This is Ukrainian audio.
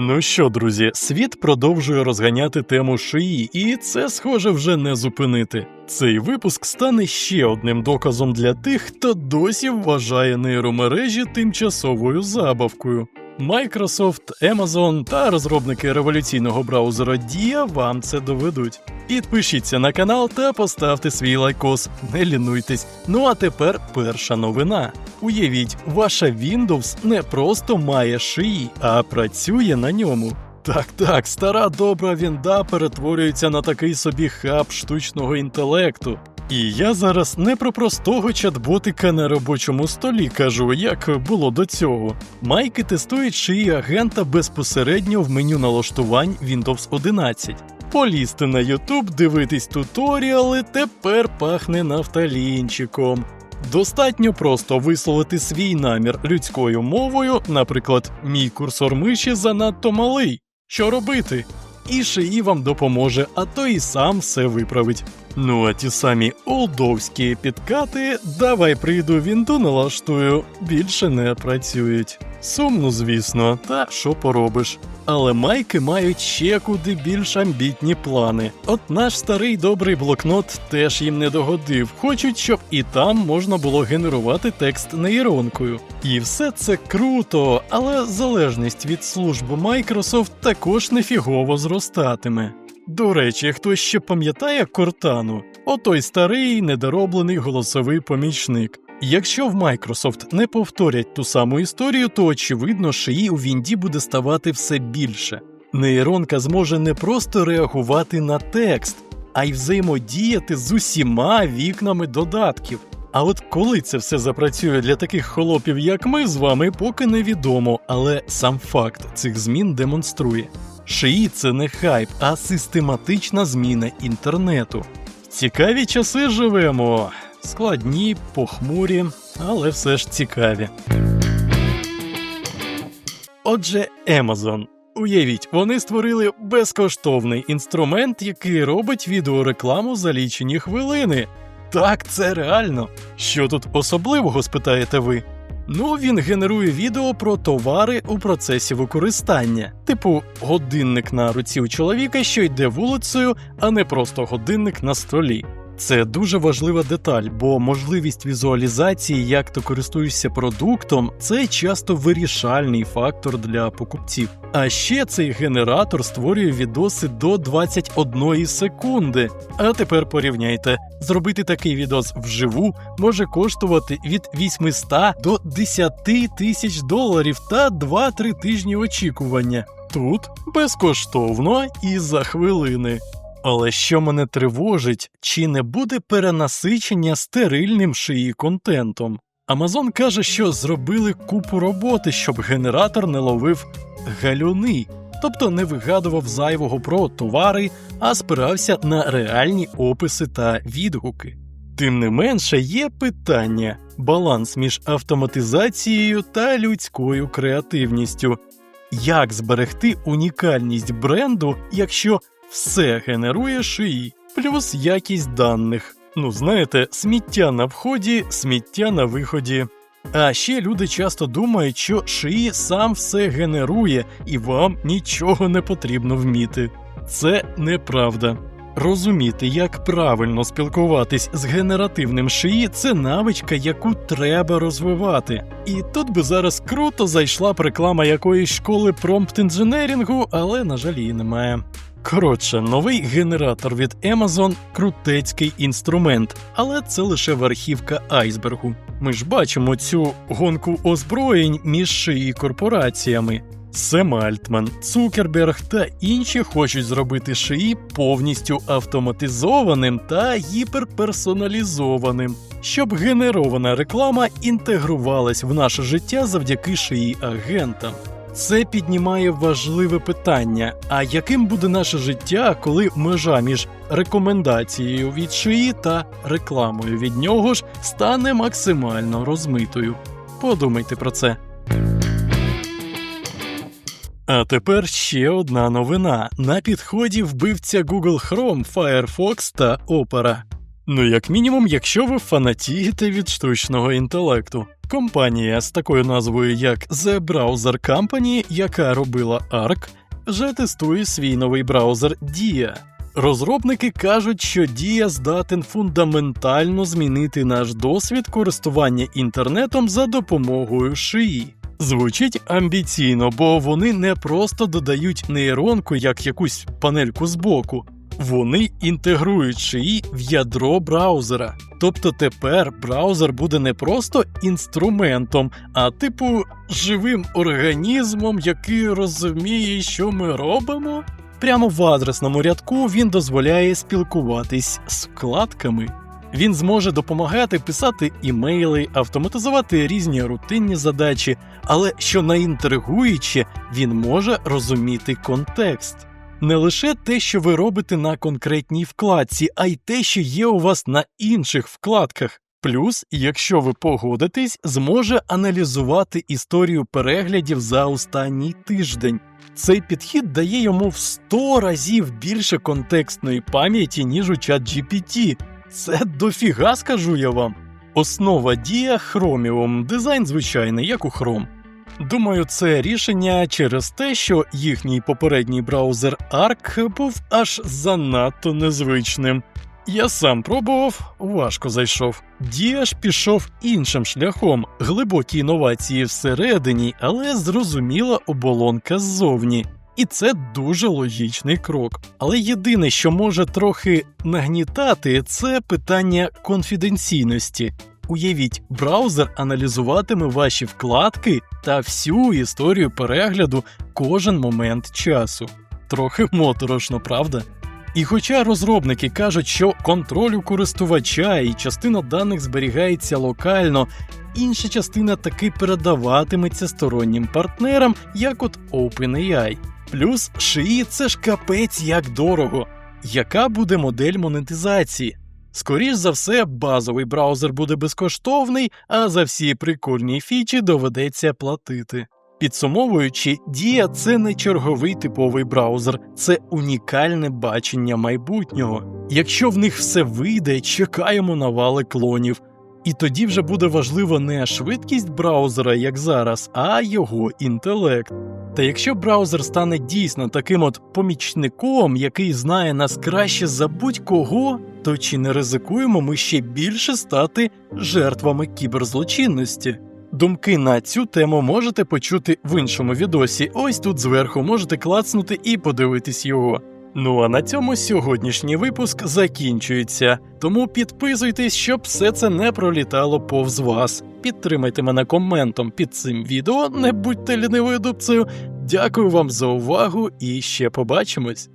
Ну що, друзі, світ продовжує розганяти тему шиї, і це схоже вже не зупинити. Цей випуск стане ще одним доказом для тих, хто досі вважає нейромережі тимчасовою забавкою. Microsoft, Amazon та розробники революційного браузера Dia вам це доведуть. Підпишіться на канал та поставте свій лайкос, не лінуйтесь. Ну а тепер перша новина. Уявіть, ваша Windows не просто має шиї, а працює на ньому. Так, так, стара добра вінда перетворюється на такий собі хаб штучного інтелекту. І я зараз не про простого чат-ботика на робочому столі кажу, як було до цього. Майки тестують шиї агента безпосередньо в меню налаштувань Windows 11. Полізти на YouTube, дивитись туторіали, тепер пахне нафталінчиком. Достатньо просто висловити свій намір людською мовою, наприклад, мій курсор миші занадто малий. Що робити? І шиї вам допоможе, а то і сам все виправить. Ну а ті самі олдовські підкати, давай прийду вінду налаштую, більше не працюють. Сумно, звісно, та що поробиш. Але майки мають ще куди більш амбітні плани. От наш старий добрий блокнот теж їм не догодив. Хочуть, щоб і там можна було генерувати текст нейронкою. І все це круто, але залежність від служби Microsoft також нефігово зростатиме. До речі, хтось ще пам'ятає Кортану? Отой старий недороблений голосовий помічник. Якщо в Microsoft не повторять ту саму історію, то очевидно, шиї у Вінді буде ставати все більше. Нейронка зможе не просто реагувати на текст, а й взаємодіяти з усіма вікнами додатків. А от коли це все запрацює для таких холопів, як ми з вами, поки невідомо, але сам факт цих змін демонструє. Шиї це не хайп, а систематична зміна інтернету. Цікаві часи живемо. Складні, похмурі, але все ж цікаві. Отже, Amazon. Уявіть, вони створили безкоштовний інструмент, який робить відеорекламу за лічені хвилини. Так, це реально. Що тут особливого, спитаєте ви? Ну, він генерує відео про товари у процесі використання, типу годинник на руці у чоловіка, що йде вулицею, а не просто годинник на столі. Це дуже важлива деталь, бо можливість візуалізації, як ти користуєшся продуктом, це часто вирішальний фактор для покупців. А ще цей генератор створює відоси до 21 секунди. А тепер порівняйте, зробити такий відос вживу може коштувати від 800 до 10 тисяч доларів та 2-3 тижні очікування. Тут безкоштовно і за хвилини. Але що мене тривожить, чи не буде перенасичення стерильним шиї контентом? Амазон каже, що зробили купу роботи, щоб генератор не ловив галюни, тобто не вигадував зайвого про товари, а спирався на реальні описи та відгуки. Тим не менше, є питання: баланс між автоматизацією та людською креативністю. Як зберегти унікальність бренду, якщо все генерує шиї, плюс якість даних. Ну, знаєте, сміття на вході, сміття на виході. А ще люди часто думають, що шиї сам все генерує і вам нічого не потрібно вміти. Це неправда. Розуміти, як правильно спілкуватись з генеративним шиї, це навичка, яку треба розвивати. І тут би зараз круто зайшла б реклама якоїсь школи промпт інженерінгу, але, на жаль, її немає. Коротше, новий генератор від Amazon крутецький інструмент, але це лише верхівка айсбергу. Ми ж бачимо цю гонку озброєнь між шиї корпораціями. Сем Альтман, Цукерберг та інші хочуть зробити шиї повністю автоматизованим та гіперперсоналізованим, щоб генерована реклама інтегрувалась в наше життя завдяки шиї агентам. Це піднімає важливе питання: а яким буде наше життя, коли межа між рекомендацією від шиї та рекламою від нього ж стане максимально розмитою? Подумайте про це. А тепер ще одна новина: на підході вбивця Google Chrome, Firefox та Opera. Ну, як мінімум, якщо ви фанатієте від штучного інтелекту. Компанія з такою назвою як The Browser Company, яка робила ARC, вже тестує свій новий браузер Dia. Розробники кажуть, що Dia здатен фундаментально змінити наш досвід користування інтернетом за допомогою шиї. Звучить амбіційно, бо вони не просто додають нейронку як якусь панельку збоку, вони інтегрують шиї в ядро браузера. Тобто тепер браузер буде не просто інструментом, а типу живим організмом, який розуміє, що ми робимо. Прямо в адресному рядку він дозволяє спілкуватись з вкладками. Він зможе допомагати писати імейли, автоматизувати різні рутинні задачі, але що найінтригуюче, він може розуміти контекст. Не лише те, що ви робите на конкретній вкладці, а й те, що є у вас на інших вкладках. Плюс, якщо ви погодитесь, зможе аналізувати історію переглядів за останній тиждень. Цей підхід дає йому в 100 разів більше контекстної пам'яті, ніж у ChatGPT. Це дофіга, скажу я вам. Основа дія Chromium, дизайн звичайний, як у Chrome. Думаю, це рішення через те, що їхній попередній браузер Arc був аж занадто незвичним. Я сам пробував, важко зайшов. Діаш пішов іншим шляхом, глибокі інновації всередині, але зрозуміла оболонка ззовні. І це дуже логічний крок. Але єдине, що може трохи нагнітати, це питання конфіденційності. Уявіть, браузер аналізуватиме ваші вкладки та всю історію перегляду кожен момент часу. Трохи моторошно, правда? І хоча розробники кажуть, що контроль у користувача і частина даних зберігається локально, інша частина таки передаватиметься стороннім партнерам, як от OpenAI. Плюс шиї це ж капець як дорого. Яка буде модель монетизації? Скоріш за все, базовий браузер буде безкоштовний, а за всі прикольні фічі доведеться платити. Підсумовуючи, Дія це не черговий типовий браузер, це унікальне бачення майбутнього. Якщо в них все вийде, чекаємо навали клонів. І тоді вже буде важливо не швидкість браузера, як зараз, а його інтелект. Та якщо браузер стане дійсно таким от помічником, який знає нас краще за будь-кого, то чи не ризикуємо ми ще більше стати жертвами кіберзлочинності? Думки на цю тему можете почути в іншому відосі. Ось тут зверху можете клацнути і подивитись його. Ну а на цьому сьогоднішній випуск закінчується. Тому підписуйтесь, щоб все це не пролітало повз вас. Підтримайте мене коментом під цим відео, не будьте лінивою дубцею. Дякую вам за увагу і ще побачимось.